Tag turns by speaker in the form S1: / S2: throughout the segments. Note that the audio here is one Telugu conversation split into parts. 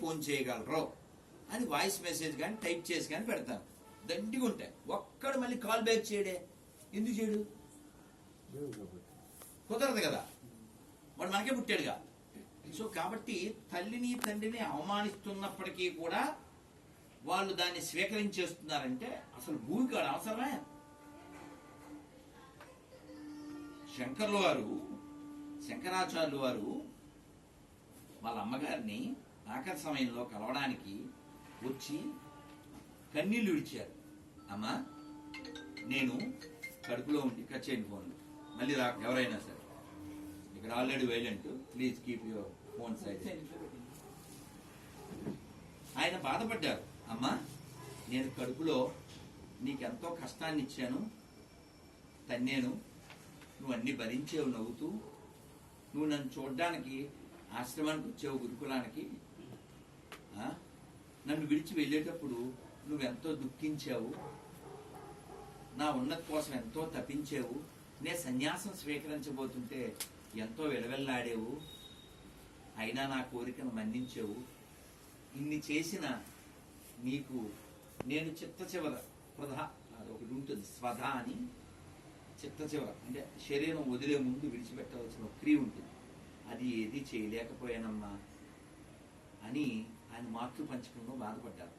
S1: ఫోన్ చేయగలరు అని వాయిస్ మెసేజ్ కానీ టైప్ చేసి కానీ పెడతాను. దండిగా ఉంటాయి. ఒక్కడు మళ్ళీ కాల్ బ్యాక్ చేయడే. ఎందుకు చేయడు? కుదరదు కదా. వాడు మనకే పుట్టాడుగా. సో కాబట్టి తల్లిని తండ్రిని అవమానిస్తున్నప్పటికీ కూడా వాళ్ళు దాన్ని స్వీకరించేస్తున్నారంటే అసలు భూమికి వాడు అవసరమే? శంకర్లు వారు శంకరాచార్యులు వారు వాళ్ళ అమ్మగారిని ఆఖరి సమయంలో కలవడానికి వచ్చి కన్నీళ్ళు విడిచారు. అమ్మా నేను కడుపులో ఉండి కట్ చేయండి ఫోన్లు. మళ్ళీ రా ఎవరైనా సరే. ఇక్కడ already violent. Please keep your phone side ఆయన బాధపడ్డారు. అమ్మా నేను కడుపులో నీకెంతో కష్టాన్ని ఇచ్చాను. తన్నేను. నువ్వు అన్ని భరించేవు నవ్వుతూ. నువ్వు నన్ను చూడడానికి ఆశ్రమానికి వచ్చావు గురుకులానికి. నన్ను విడిచి వెళ్ళేటప్పుడు నువ్వెంతో దుఃఖించావు? నా ఉన్నతి కోసం ఎంతో తప్పించావు నే సన్యాసం స్వీకరించబోతుంటే ఎంతో వెలవెల్లాడేవు? అయినా నా కోరికను మన్నించావు? ఇన్ని చేసిన నీకు నేను చిత్త చివర ప్రధా అది ఒకటి ఉంటుంది. స్వధ అని చిత్త చివర. అంటే శరీరం వదిలే ముందు విడిచిపెట్టవలసిన క్రియ ఉంటుంది. అది ఏది చేయలేకపోయానమ్మా అని ఆయన మాతృ పంచకంలో బాధపడ్డారు.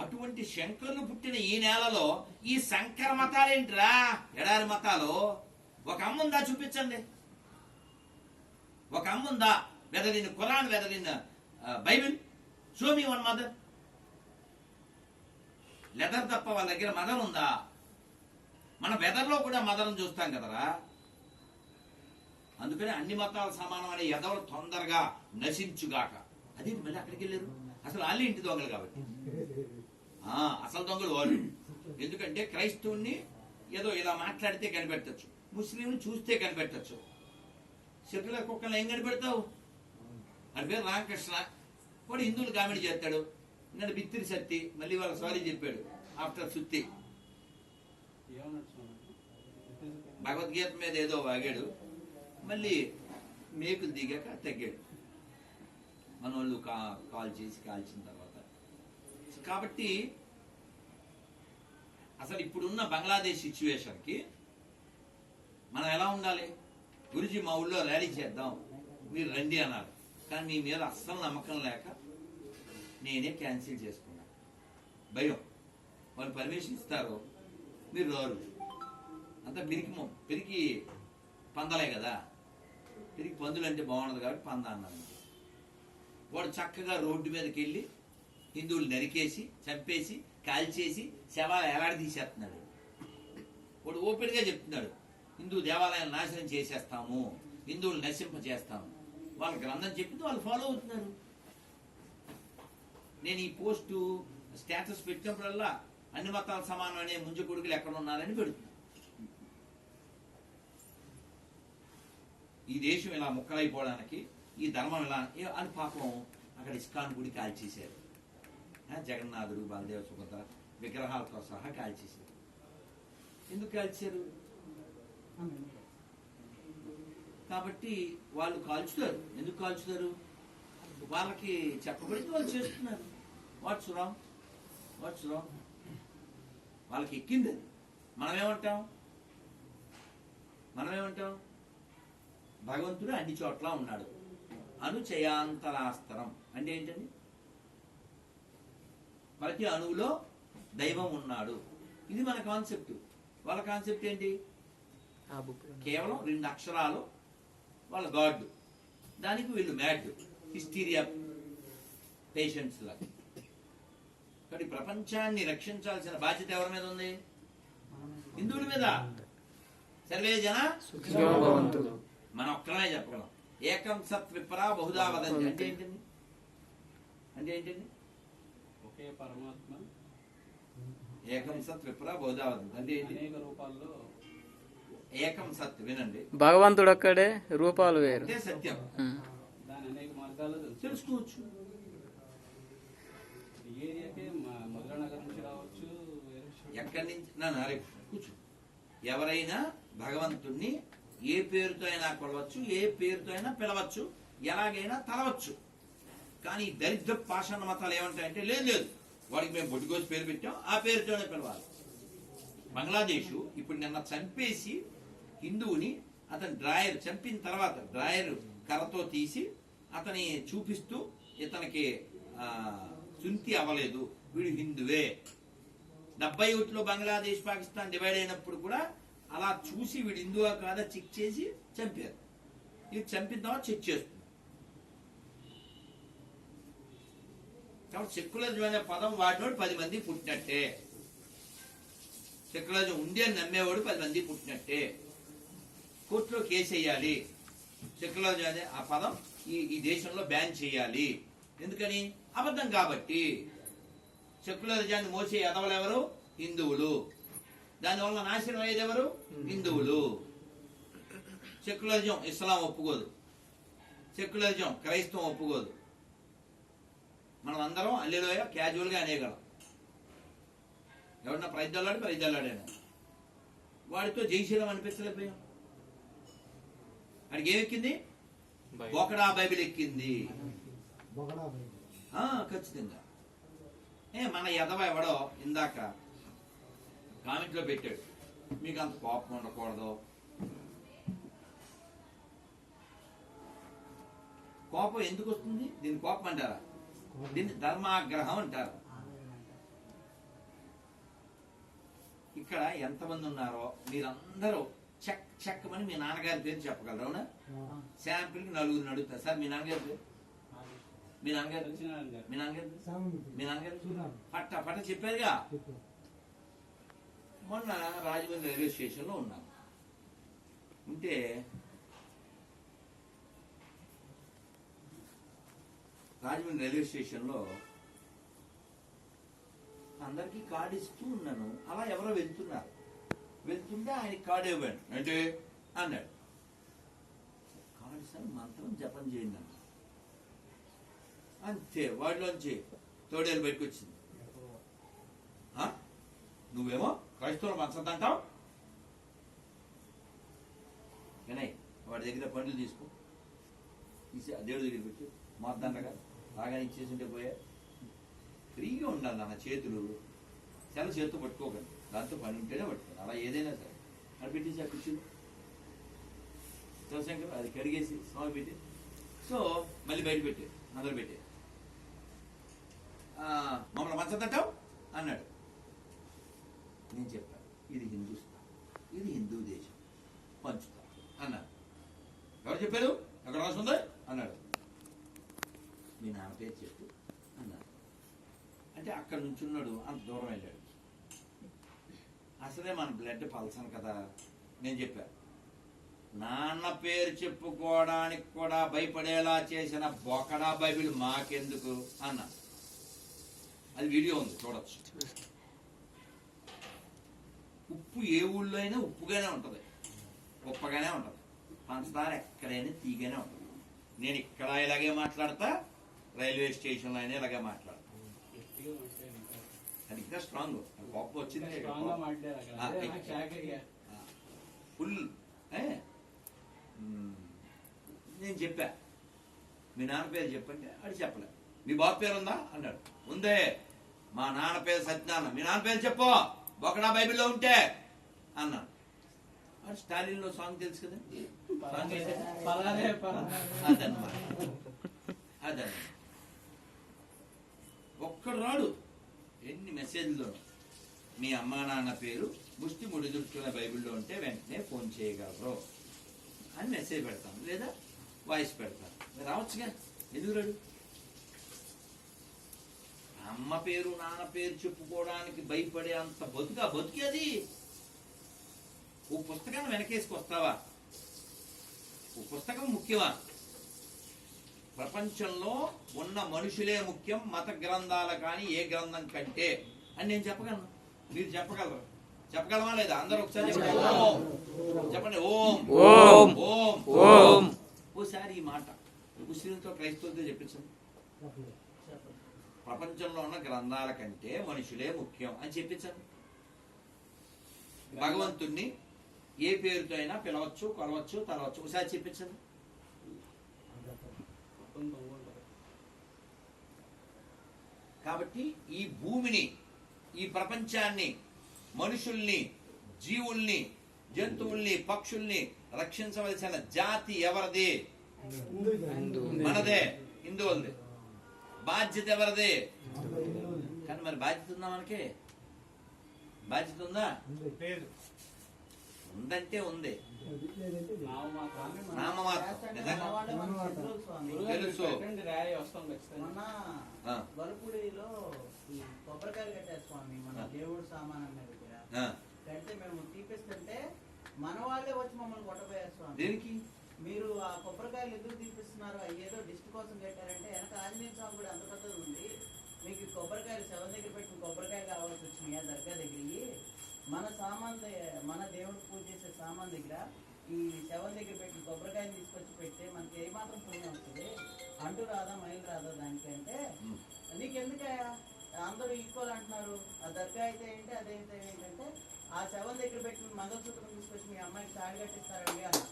S1: అటువంటి శంకరులు పుట్టిన ఈ నేలలో ఈ శంకర మతాలేంటిరా? ఎడారి మతాలు? ఒక అమ్ముందా చూపించండి. ఒక అమ్ముందా whether in Quran Bible? Show me one mother leather తప్ప వాళ్ళ దగ్గర మదర్ ఉందా? మన వెదర్లో కూడా మదర్ని చూస్తాం కదరా? అందుకని అన్ని మతాలు సమానం అనే ఎదవలు తొందరగా నశించుగాక. అది మళ్ళీ అక్కడికి వెళ్ళారు? అసలు వాళ్ళే ఇంటి దొంగలు కాబట్టి. ఆ, అసలు దొంగలు వాళ్ళు. ఎందుకంటే క్రైస్తవుని ఏదో ఇలా మాట్లాడితే కనిపెట్టచ్చు. ముస్లింని చూస్తే కనిపెట్టచ్చు. శత్రుల కుక్కలు ఏం కనిపెడతావు? అని పేరు రామకృష్ణ. వాడు హిందువులు కామెడీ చేస్తాడు. నేను బిత్తిరి సత్తి మళ్ళీ వాళ్ళ సారీ చెప్పాడు. ఆఫ్టర్ సుత్తి. భగవద్గీత మీద ఏదో వాగాడు. మళ్ళీ మేకులు దిగాక తగ్గాడు. మన వాళ్ళు కా కాల్ చేసి కాల్చిన తర్వాత. కాబట్టి అసలు ఇప్పుడున్న బంగ్లాదేశ్ సిచ్యువేషన్కి మనం ఎలా ఉండాలి? గురుజీ మా ఊళ్ళో ర్యాలీ చేద్దాం మీరు రండి అన్నారు. కానీ మీ మీద అస్సలు నమ్మకం లేక నేనే క్యాన్సిల్ చేసుకున్నా. భయం. వాళ్ళు పర్మిషన్ ఇస్తారు మీరు రారు. అంతా పిరికి మొ- పిరికి పందలే కదా. పిరికి పందులు అంటే బాగుండదు కాబట్టి పంద అన్నాను వాడు చక్కగా రోడ్డు మీదకి వెళ్ళి హిందువులు నరికేసి చంపేసి కాల్చేసి శవాలు ఎలాడి తీసేస్తున్నాడు? వాడు ఓపెన్గా చెప్తున్నాడు హిందూ దేవాలయాన్ని నాశనం చేసేస్తాము హిందువులు నశింప చేస్తాము వాళ్ళ గ్రంథం చెప్పింది వాళ్ళు ఫాలో అవుతున్నారు. నేను ఈ పోస్టు స్టేటస్ పెట్టినప్పుడల్లా అన్ని మతాల సమానం అనే ముంజు కొడుకులు ఎక్కడ ఉన్నారని పెడుతున్నాను ఈ దేశం ఇలా ముక్కలైపోవడానికి ఈ ధర్మం ఇలా అని పాపం అక్కడ ఇస్కాన్ గుడి కాల్చేశారు. జగన్నాథుడు బలదేవ సుభద్ర విగ్రహాలతో సహా కాల్చేశారు. ఎందుకు కాల్చారు కాబట్టి వాళ్ళు కాల్చుతారు. ఎందుకు కాల్చుతారు? వాళ్ళకి చెప్పబడింది వాళ్ళు చేస్తున్నారు. వాట్స్ రాంగ్ వాట్స్ రాంగ్ వాళ్ళకి ఎక్కింది మనమేమంటాం? మనం ఏమంటాం మనం ఏమంటాం భగవంతుడు అన్ని చోట్ల ఉన్నాడు. అనుచయాంతరాస్తరం. అంటే ఏంటండి? ప్రతి అణువులో దైవం ఉన్నాడు. ఇది మన కాన్సెప్ట్. వాళ్ళ కాన్సెప్ట్ ఏంటి? కేవలం రెండు అక్షరాలు వాళ్ళ గాడ్. దానికి వీళ్ళు మ్యాడ్. హిస్టీరియా పేషెంట్స్ లాగా. కానీ ప్రపంచాన్ని రక్షించాల్సిన బాధ్యత ఎవరి మీద ఉంది? హిందువుల మీద. సర్వే జన మనం ఒక్కరమే చెప్పగలం. ఏకం సత్ విప్రా బహుదా వదంతి అంటే ఏంటండి అంటే ఏంటండి
S2: ఒకే పరమాత్మ.
S1: ఏకం సత్ విప్రా బహుదా వదంతి అంటే
S2: అనేక రూపాల్లో
S1: ఏకం సత్ వినండి.
S3: భగవంతుడు ఒక్కడే రూపాలు వేరు.
S1: అంటే సత్యం.
S2: దాని అనేక మార్గాల్లో తెలుసు.
S1: తెలుసుకోవచ్చు.
S2: ఏరియాకే మ- మధుర నగర్ నుంచి రావచ్చు.
S1: ఎక్కడి నుంచి? నా కూర్చో. ఎవరైనా భగవంతుణ్ణి ఏ పేరుతో అయినా కొలవచ్చు ఏ పేరుతో అయినా పిలవచ్చు ఎలాగైనా తలవచ్చు. కానీ దరిద్ర పాషాణ మతాలు ఏమంటాయంటే లేదు లేదు వాడికి మేము బొడ్డుకోసి పేరు పెట్టాం ఆ పేరుతోనే పిలవాలి. బంగ్లాదేశ్ ఇప్పుడు నిన్న చంపేసి హిందువుని అతని డ్రాయర్ చంపిన తర్వాత డ్రాయర్ కర్రతో తీసి అతని చూపిస్తూ ఇతనికి ఆ, అవ్వలేదు. వీడు హిందువే. డెబ్బై ఒకటిలో బంగ్లాదేశ్ పాకిస్తాన్ డివైడ్ అయినప్పుడు కూడా అలా చూసి వీడు హిందువా కాదా చెక్ చేసి చంపారు. ఇది చంపిన చెక్ చేస్తుంది. కాబట్టి సెక్యులరిజం అనే పదం వాడినోడు పది మంది పుట్టినట్టే. సెక్యులరిజం ఉంది అని నమ్మేవాడు పది మంది పుట్టినట్టే. కోర్టులో కేసు వేయాలి. సెక్యులరిజం అనే ఆ పదం ఈ ఈ దేశంలో బ్యాన్ చేయాలి. ఎందుకని? అబద్ధం కాబట్టి. సెక్యులరిజాన్ని మోసే ఎదవలు ఎవరు? హిందువులు. దానివల్ల నాశనం అయ్యేది ఎవరు? హిందువులు. సెక్యులరిజం ఇస్లాం ఒప్పుకోదు. సెక్యులరిజం క్రైస్తవం ఒప్పుకోదు. మనం అందరం అల్లెలోయ క్యాజువల్గా అనేయగలం ఎవరన్నా ప్రైద్దల్లాడి ప్రైద్దల్లాడాను వాడితో జైశీలం అనిపించలేకపోయాం వాడికి ఏమెక్కింది? బొకడా బైబిల్ ఎక్కింది. ఆ, ఖచ్చితంగా. ఏ మన ఎదవ ఎవడో ఇందాక కామెంట్లో పెట్టాడు. మీకు అంత కోపం ఉండకూడదు. కోపం ఎందుకు వస్తుంది? దీని కోపం అంటారా? దీన్ని ధర్మాగ్రహం అంటారు. ఇక్కడ ఎంతమంది ఉన్నారో మీరందరూ చెక్ చెక్ అని మీ నాన్నగారి పేరు చెప్పగలరు? అవునా? శాంపిల్కి నలుగురు అడుగుతారు. సార్ మీ నాన్నగారి పేరు? మీ నాన్నగారు? మీ నాన్నగారు? మీ నాన్నగారు? పట్ట పట్ట చెప్పారుగా? మొన్న రాజమండ్రి రైల్వే స్టేషన్లో ఉన్నాను ఉంటే రాజమండ్రి రైల్వే స్టేషన్లో అందరికీ కార్డు ఇస్తూ ఉన్నాను. అలా ఎవరో వెళ్తున్నారు. వెళ్తుంటే ఆయన కార్డు ఇవ్వండి. అంటే అన్నాడు. కార్డు సార్ మంత్రం జపం చేయండి అన్న అంతే వాడిలోంచి తోడేలు బయటకు వచ్చింది. ఆ? నువ్వేమో క్రైస్తవులు మంచదంటావు వినయ్ వాడి దగ్గర పండ్లు తీసుకో. తీసి ఆ దేవుడి దగ్గర పెట్టి. మొద్దండగా బాగా ఇచ్చేసి ఉంటే పోయా. ఫ్రీగా ఉండాలి నాన్న చేతులు. చాలా చేతితో పట్టుకోకండి. దాంతో పని ఉంటేనే పట్టుకోండి అలా ఏదైనా సరే. అది పెట్టేసి ఆ కూర్చుని శివశంకర్ అది కడిగేసి స్వామి పెట్టి. సో మళ్ళీ బయట పెట్టి అందరు పెట్టి. మమ్మల్ని మంచదంటావు అన్నాడు. నేను చెప్పాను. ఇది హిందూస్థాన్ ఇది హిందూ దేశం. పంచుతా అన్నాడు ఎవరు చెప్పారు? ఎక్కడ రాసుందా అన్నాడు. మీ నాన్న పేరు చెప్పు. అన్నాడు అంటే అక్కడ నుంచున్నాడు. అంత దూరం వెళ్ళాడు. అసలే మన బ్లడ్ పల్సన్ కదా. నేను చెప్పాను నాన్న పేరు చెప్పుకోవడానికి కూడా భయపడేలా చేసిన బొకడా బైబిల్ మాకెందుకు? అన్నా. అది వీడియో ఉంది. చూడొచ్చు. ఉప్పు ఏ ఊళ్ళో అయినా ఉప్పుగానే ఉంటుంది. ఉప్పగానే ఉంటుంది. పంచదార ఎక్కడైనా తీగానే ఉంటుంది. నేను ఇక్కడ ఇలాగే మాట్లాడతా రైల్వే స్టేషన్లో అయినా ఇలాగే మాట్లాడతా. అది ఇంకా స్ట్రాంగ్ కోపం వచ్చింది. ఫుల్. నేను చెప్పా. మీ నాన్న పేరు చెప్పంటే అది చెప్పలే. మీ బాబు పేరు ఉందా? అన్నాడు. ఉందే. మా నాన్న పేరు సత్యనారాయణ. మీ నాన్న పేరు చెప్పు. బొకడా బైబిల్లో ఉంటే. అన్నాడు అది స్టాలిన్లో సాంగ్ తెలుసు కదా? సాంగ్ అదన్నమాట. ఒక్కడు రాడు. ఎన్ని మెసేజ్లో మీ అమ్మా నాన్న పేరు ముష్టి ముడిదుర్చున్న బైబిల్లో ఉంటే వెంటనే ఫోన్ చేయగలరు అని మెసేజ్ పెడతాను లేదా వాయిస్ పెడతాను రావచ్చుగా? ఎందుకు రాడు? అమ్మ పేరు నాన్న పేరు చెప్పుకోవడానికి భయపడే అంత బతుకా బతుకి అది ఓ పుస్తకాన్ని వెనకేసుకొస్తావా? ఓ పుస్తకం ముఖ్యమా? ప్రపంచంలో ఉన్న మనుషులే ముఖ్యం మత గ్రంథాల కానీ ఏ గ్రంథం కంటే. అని నేను చెప్పగలను. మీరు చెప్పగలరు? చెప్పగలమా లేదా? అందరూ ఒకసారి చెప్పండి. ఓం. చెప్పండి. ఓం.
S3: ఓం.
S1: ఓం.
S3: ఓం.
S1: ఓసారి ఈ మాట. ముస్లింతో క్రైస్తవులతో చెప్పించండి ప్రపంచంలో ఉన్న గ్రంథాల కంటే మనుషులే ముఖ్యం అని చెప్పించండి భగవంతుణ్ణి ఏ పేరుతో అయినా పిలవచ్చు కొలవచ్చు తలవచ్చు. ఒకసారి చెప్పించండి. కాబట్టి ఈ భూమిని ఈ ప్రపంచాన్ని మనుషుల్ని జీవుల్ని జంతువుల్ని పక్షుల్ని రక్షించవలసిన జాతి ఎవరిది? మనదే. హిందువులది బాధ్యత ఎవరిది? కానీ మరి బాధ్యత ఉందా మనకి? బాధ్యత ఉందా? ఉందంటే ఉంది. తెలుసు.
S4: ఈ కొబ్బరికాయలు కట్టారు స్వామి మన. దేవుడు సామాన్ అన్న దగ్గర. కడితే మేము తీపిస్తుంటే మన వాళ్ళే వచ్చి మమ్మల్ని కొట్టబోయారు స్వామి.
S1: దేనికి?
S4: మీరు ఆ కొబ్బరికాయలు ఎందుకు తీపిస్తున్నారు? ఏదో దిష్టి కోసం కట్టారంటే వెనక ఆంజనేయ స్వామి కూడా అంత పెద్దది ఉంది. మీకు కొబ్బరికాయలు శవం దగ్గర పెట్టిన కొబ్బరికాయ కావాల్సి వచ్చినాయి? ఆ దర్గా దగ్గరికి? మన సామాన్ మన దేవుడు పూజ చేసే సామాన్ దగ్గర ఈ శవం దగ్గర పెట్టిన కొబ్బరికాయలు తీసుకొచ్చి పెడితే మనకి ఏమాత్రం పుణ్యం వస్తుంది? అంటూ రాదా మైలు రాదా దానికంటే
S1: ఉమ్.
S4: నీకెందుకయ్యా? అందరూ ఈక్వల్ అంటున్నారు. ఆ దర్గా అయితే ఏంటి అదైతే ఏంటంటే ఆ శవం దగ్గర పెట్టిన మంగళసూత్రం తీసుకొచ్చి మీ అమ్మాయికి తాడి కట్టిస్తారండి అన్న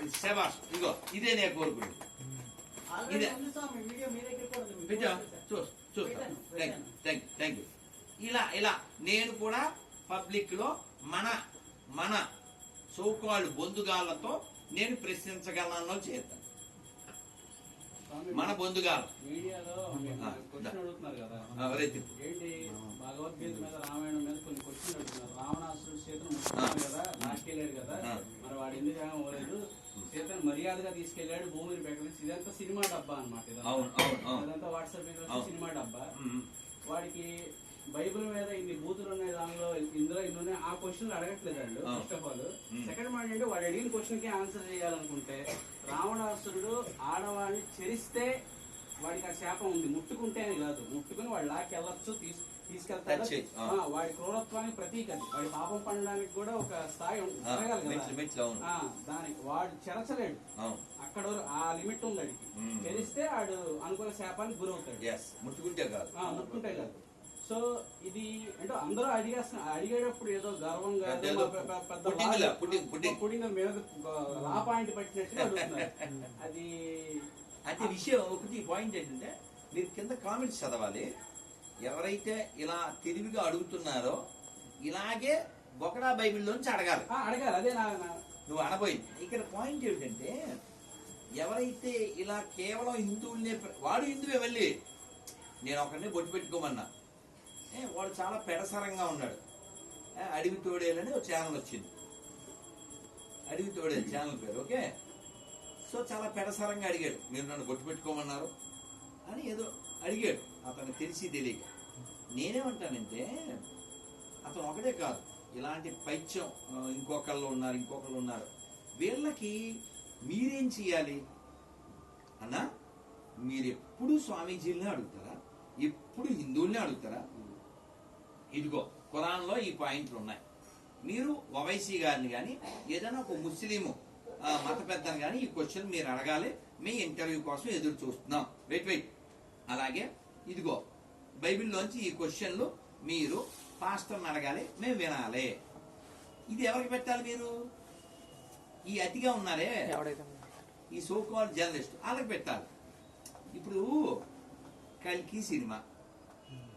S1: ఇది శబాష్ ఇగో ఇదే నేను ఇదే.
S4: స్వామి వీడియో మీ దగ్గర కూడా ఉంది.
S1: చూ thank you thank you thank you ఇలా ఇలా. నేను కూడా పబ్లిక్లో మన మన సోకాళ్ళు బొందుగాళ్ళతో నేను ప్రశ్నించగలను చేస్తాను రైతు.
S2: ఏంటి? భగవద్గీత మీద రామాయణం మీద కొన్ని క్వశ్చన్ అడుగుతున్నారు. రావణాసుడు సీతను ముట్టుకున్నాడు కదా కదా. మరి వాడు ఎందుకు ఏమవ్వలేదు సీతను మర్యాదగా తీసుకెళ్ళాడు భూమిని పెట్టలేదు ఇదంతా సినిమా డబ్బా అనమాట ఇదంతా. వాట్సాప్ మీద. సినిమా డబ్బా. వాడికి బైబిల్ మీద ఇన్ని బూతులు ఉన్నాయి దానిలో ఇందులో ఇన్ని ఉన్నాయి ఆ క్వశ్చన్ అడగట్లేదు వాళ్ళు. First of all. సెకండ్ మాట ఏంటంటే వాడు అడిగిన క్వశ్చన్కి ఆన్సర్ చేయాలనుకుంటే రావణాసురుడు ఆడవాడిని చెరిస్తే వాడికి ఆ శాపం ఉంది. ముట్టుకుంటే అని కాదు. ముట్టుకుని వాడు లాక్కి వెళ్ళొచ్చు తీసు.
S1: ఆ,
S2: వాడి క్రూరత్వానికి ప్రతీక వాడి పాపం పండడానికి కూడా ఒక స్థాయి ఉంటుంది దానికి వాడు చెరచలేడు. అక్కడ ఆ లిమిట్ ఉంది అడిగి. చెరిస్తే వాడు అనుకున్న శాపానికి గురవుతాడు.
S1: ముట్టుకుంటే కాదు.
S2: ముట్టుకుంటే కాదు. సో ఇది అంటే అందరూ అడిగేస్తున్న అడిగేటప్పుడు ఏదో గర్వంగా
S1: పెద్ద
S2: ఏదో
S1: ఏదో
S2: పె- పె- పెద్ద
S1: పుట్టింగులా,
S2: లాభ-
S1: పుట్టింగ్, పుట్టింగ్.
S2: పుట్టింగ్ మీద లా పాయింట్ పట్టినట్టుగా అడుగుతున్నారు. అది
S1: అయితే విషయం ఒకటి పాయింట్ ఏంటంటే మీరు కింద కామెంట్స్ చదవాలి. ఎవరైతే ఇలా తెలివిగా అడుగుతున్నారో ఇలాగే బొకడా బైబిల్లోంచి అడగాలి.
S2: ఆ, అడగాలి. అదే నా
S1: నువ్వు అనబోయింది. ఇక్కడ పాయింట్ ఏమిటంటే ఎవరైతే ఇలా కేవలం హిందువుల్నే వాడు హిందువే వెళ్ళి నేను ఒకరిని బొట్టు పెట్టుకోమన్నా. వాడు చాలా పెడసరంగా ఉన్నాడు. అడవి తోడేలని ఒక ఛానల్ వచ్చింది. అడవి తోడేలు ఛానల్ పేరు ఓకే? సో చాలా పెడసరంగా అడిగాడు. మీరు నన్ను బొట్టు పెట్టుకోమన్నారు అని ఏదో అడిగాడు. అతను తెలిసి తెలియక. నేనేమంటానంటే అతను ఒకటే కాదు. ఇలాంటి పైత్యం ఇంకొకళ్ళు ఉన్నారు ఇంకొకళ్ళు ఉన్నారు. వీళ్ళకి మీరేం చేయాలి అన్నా మీరు ఎప్పుడు స్వామీజీలనే అడుగుతారా? ఎప్పుడు హిందువుల్ని అడుగుతారా? ఇదిగో ఖురాన్లో ఈ పాయింట్లు ఉన్నాయి. మీరు ఓవైసీ గారిని కానీ ఏదైనా ఒక ముస్లిము మత పెద్దను కానీ ఈ క్వశ్చన్ మీరు అడగాలి. మీ ఇంటర్వ్యూ కోసం ఎదురు చూస్తున్నాం. Wait wait. అలాగే ఇదిగో బైబిల్లోంచి ఈ క్వశ్చన్లు మీరు పాస్టర్ని అడగాలి మేము వినాలి. ఇది ఎవరికి పెట్టాలి మీరు? ఈ అతిగా ఉన్నారే? ఈ సోకాల్ జర్నలిస్ట్. వాళ్ళకి పెట్టాలి. ఇప్పుడు కల్కి సినిమా.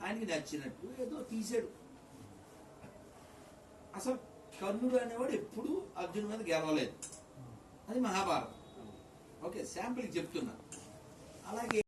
S1: ఆయనకి నచ్చినట్టు ఏదో తీశాడు. అసలు కర్ణుడు అనేవాడు ఎప్పుడు అర్జున్ మీద గెలవలేదు. అది మహాభారతం. ఓకే శాంపుల్కి చెప్తున్నా. అలాగే